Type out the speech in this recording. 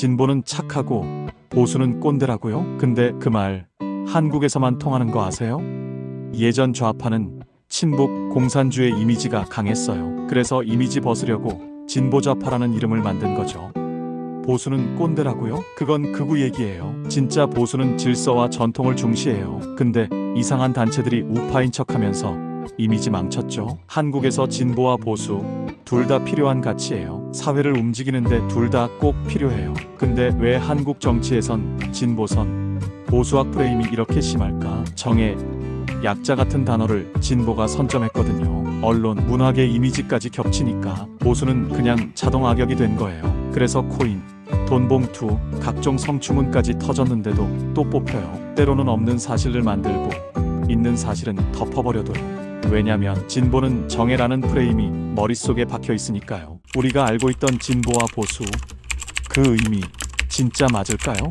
진보는 착하고 보수는 꼰대라고요? 근데 그 말 한국에서만 통하는 거 아세요? 예전 좌파는 친북 공산주의 이미지가 강했어요. 그래서 이미지 벗으려고 진보 좌파라는 이름을 만든 거죠. 보수는 꼰대라고요? 그건 극우 얘기예요. 진짜 보수는 질서와 전통을 중시해요. 근데 이상한 단체들이 우파인 척하면서 이미지 망쳤죠. 한국에서 진보와 보수 둘 다 필요한 가치예요. 사회를 움직이는데 둘 다 꼭 필요해요. 근데 왜 한국 정치에선 진보선 보수학 프레임이 이렇게 심할까? 정의 약자 같은 단어를 진보가 선점했거든요. 언론, 문학의 이미지까지 겹치니까 보수는 그냥 자동 악역이 된 거예요. 그래서 코인, 돈봉투, 각종 성추문까지 터졌는데도 또 뽑혀요. 때로는 없는 사실을 만들고 있는 사실은 덮어버려둬요. 왜냐면 진보는 정해라는 프레임이 머릿속에 박혀 있으니까요. 우리가 알고 있던 진보와 보수 그 의미 진짜 맞을까요?